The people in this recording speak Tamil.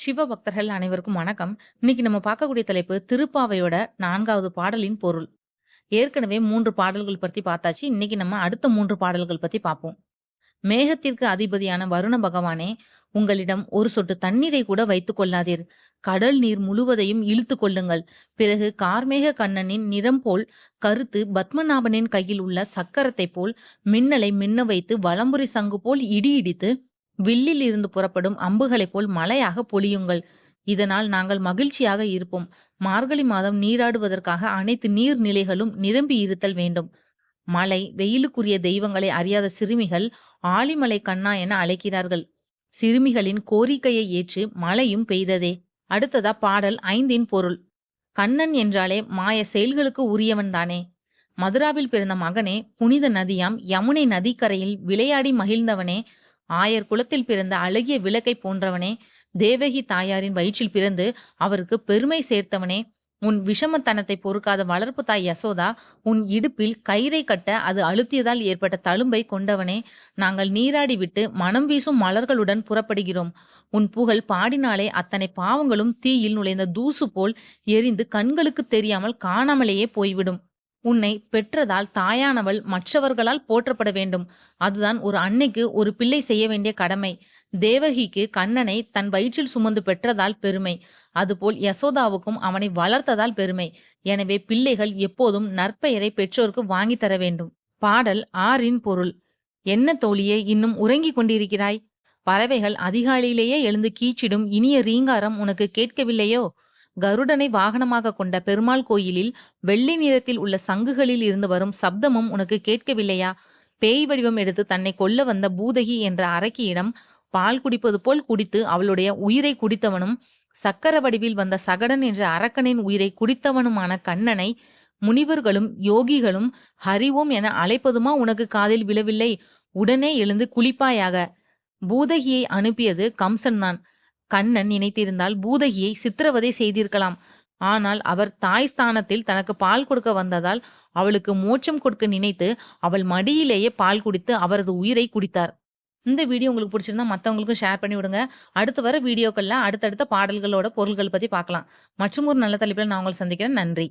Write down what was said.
சிவ பக்தர்கள் அனைவருக்கும் வணக்கம். இன்னைக்கு நம்ம பார்க்கக்கூடிய தலைப்பு திருப்பாவையோட நான்காவது பாடலின் பொருள். ஏற்கனவே மூன்று பாடல்கள் பற்றி பார்த்தாச்சு. இன்னைக்கு நம்ம அடுத்த மூன்று பாடல்கள் பத்தி பார்ப்போம். மேகத்திற்கு அதிபதியான வருண பகவானே, உங்களிடம் ஒரு சொட்டு தண்ணீரை கூட வைத்துக் கொள்ளாதீர். கடல் நீர் முழுவதையும் இழுத்து கொள்ளுங்கள். பிறகு கார்மேக கண்ணனின் நிறம் போல் கருத்து பத்மநாபனின் கையில் உள்ள சக்கரத்தைப் போல் மின்னலை மின்ன வைத்து வலம்புரி சங்கு போல் இடி இடித்து வில்லில் இருந்து புறப்படும் அம்புகளைப் போல் மலையாக பொழியுங்கள். இதனால் நாங்கள் மகிழ்ச்சியாக இருப்போம். மார்கழி மாதம் நீராடுவதற்காக அனைத்து நீர் நிலைகளும் நிரம்பி இருத்தல் வேண்டும். மலை வெயிலுக்குரிய தெய்வங்களை அறியாத சிறுமிகள் ஆழிமலை கண்ணா என அழைக்கிறார்கள். சிறுமிகளின் கோரிக்கையை ஏற்று மழையும் பெய்ததே. அடுத்ததா பாடல் ஐந்தின் பொருள். கண்ணன் என்றாலே மாய செயல்களுக்கு உரியவன் தானே. மதுராவில் பிறந்த மகனே, புனித நதியாம் யமுனை நதிக்கரையில் விளையாடி மகிழ்ந்தவனே, ஆயர் குலத்தில் பிறந்த அழகிய விளக்கை போன்றவனே, தேவகி தாயாரின் வயிற்றில் பிறந்து அவருக்கு பெருமை சேர்த்தவனே, உன் விஷமத்தனத்தை பொறுக்காத வளர்ப்பு தாய் யசோதா, உன் இடுப்பில் கயிறை கட்ட அது அழுத்தியதால் ஏற்பட்ட தழும்பைக் கொண்டவனே, நாங்கள் நீராடிவிட்டு மனம் வீசும் மலர்களுடன் புறப்படுகிறோம். உன் புகழ் பாடினாலே அத்தனை பாவங்களும் தீயில் நுழைந்த தூசு போல் எரிந்து கண்களுக்கு தெரியாமல் காணாமலேயே போய்விடும். உன்னை பெற்றதால் தாயானவள் மற்றவர்களால் போற்றப்பட வேண்டும். அதுதான் ஒரு அன்னைக்கு ஒரு பிள்ளை செய்ய வேண்டிய கடமை. தேவகிக்கு கண்ணனை தன் வயிற்றில் சுமந்து பெற்றதால் பெருமை. அதுபோல் யசோதாவுக்கும் அவனை வளர்த்ததால் பெருமை. எனவே பிள்ளைகள் எப்போதும் நற்பெயரை பெற்றோருக்கு வாங்கித் தர வேண்டும். பாடல் ஆறின் பொருள். என்ன தோழியே இன்னும் உறங்கிக் கொண்டிருக்கிறாய்? பறவைகள் அதிகாலையிலேயே எழுந்து கீச்சிடும் இனிய ரீங்காரம் உனக்கு கேட்கவில்லையோ? கருடனை வாகனமாக கொண்ட பெருமாள் கோயிலில் வெள்ளை நிறத்தில் உள்ள சங்குகளில் இருந்து வரும் சப்தமும் உனக்கு கேட்கவில்லையா? பேய் வடிவம் எடுத்து தன்னை கொல்ல வந்த பூதகி என்ற அரக்கியிடம் பால் குடிப்பது போல் குடித்து அவளுடைய உயிரை குடித்தவனும், சக்கர வடிவில் வந்த சகடன் என்ற அரக்கனின் உயிரை குடித்தவனுமான கண்ணனை முனிவர்களும் யோகிகளும் ஹரிவோம் என அழைப்பதுமா உனக்கு காதில் விழவில்லை? உடனே எழுந்து குளிப்பாயாக. பூதகியை அனுப்பியது கம்சன்தான். கண்ணன் நினைத்திருந்தால் பூதகியை சித்திரவதை செய்திருக்கலாம். ஆனால் அவர் தாய் ஸ்தானத்தில் தனக்கு பால் கொடுக்க வந்ததால் அவளுக்கு மோட்சம் கொடுக்க நினைத்து அவள் மடியிலேயே பால் குடித்து அவரது உயிரை குடித்தார். இந்த வீடியோ உங்களுக்கு பிடிச்சிருந்தா மத்தவங்களுக்கும் ஷேர் பண்ணி விடுங்க. அடுத்து வர வீடியோக்கள்ல அடுத்தடுத்த பாடல்களோட பொருள்கள் பத்தி பார்க்கலாம். மற்றும் ஒரு நல்ல தலைப்பில் நான் உங்களை சந்திக்கிறேன். நன்றி.